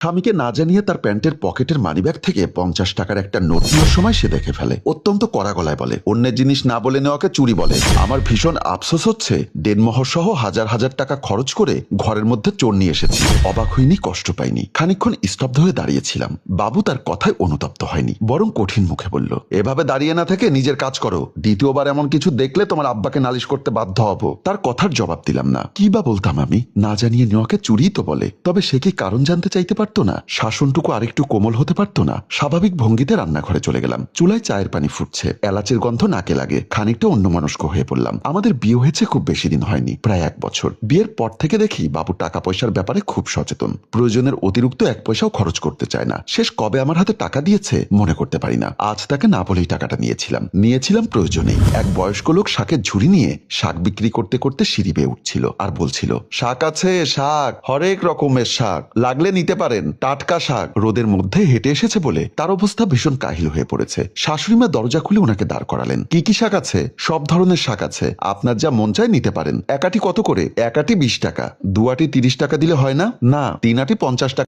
স্বামীকে না জানিয়ে তার প্যান্টের পকেটের মানিব্যাগ থেকে পঞ্চাশ টাকার একটা নেওয়ার সময় সে দেখে ফেলে। অত্যন্ত কড়া গলায় বলে, অন্যের জিনিস না বলে নেওয়াকে চুরি বলে। আমার ভীষণ আফসোস হচ্ছে দেনমোহর সহ হাজার হাজার টাকা খরচ করে ঘরের মধ্যে চোর নিয়ে এসেছি। অবাক হইনি, কষ্ট পাইনি। খানিকক্ষণ স্তব্ধ হয়ে দাঁড়িয়েছিলাম। বাবু তার কথায় অনুতপ্ত হয়নি, বরং কঠিন মুখে বলল, এভাবে দাঁড়িয়ে না থেকে নিজের কাজ করো। দ্বিতীয়বার এমন কিছু দেখলে তোমার আব্বাকে নালিশ করতে বাধ্য হব তার কথার জবাব দিলাম না। কি বা বলতাম আমি? না জানিয়ে নেওয়াকে চুরি তো বলে। তবে সে কি কারণ জানতে চাইতে পারতো না। শাসনটুকু আরেকটু কোমল হতে পারতো না। স্বাভাবিক ভঙ্গিতে রান্নাঘরে চলে গেলাম। চুলায় চায়ের পানি ফুটছে। এলাচের গন্ধ নাকে লাগে। খানিকটা অন্যমনস্ক হয়ে পড়লাম। আমাদের বিয়ে হয়েছে খুব বেশি দিন হয়নি, প্রায় এক বছর। বিয়ের পর থেকে দেখি বাবু টাকা পয়সার ব্যাপারে খুব সচেতন। প্রয়োজনের অতিরিক্ত এক পয়সাও খরচ করতে চায় না। শেষ কবে আমার হাতে টাকা দিয়েছে মনে করতে পারি না। আজ তাকে না বলেই টাকাটা নিয়েছিলাম। নিয়েছিলাম প্রয়োজনেই। এক বয়স্ক লোক শাকের ঝুড়ি নিয়ে শাক বিক্রি করতে করতে সিঁড়ি বেয়ে উঠছিল আর বলছিল, শাক আছে, শাক, হরেক রকমের শাক। লাগলে নিতে পারেন। টাটকা শাক রোদের মধ্যে হেঁটে এসেছে বলে তার অবস্থা ভীষণ কাহিল হয়ে পড়েছে। শাশুড়িমা দরজা খুলে ওনাকে দাঁড় করালেন। কি কি শাক আছে? সব ধরনের শাক আছে। আপনার যা মন চায় নিতে পারেন। একাটি কত করে? একাটি বিশ টাকা। দুয়াটি তিরিশ টাকা দিলে হয় না? না, তিন আটি পঞ্চাশ টাকা।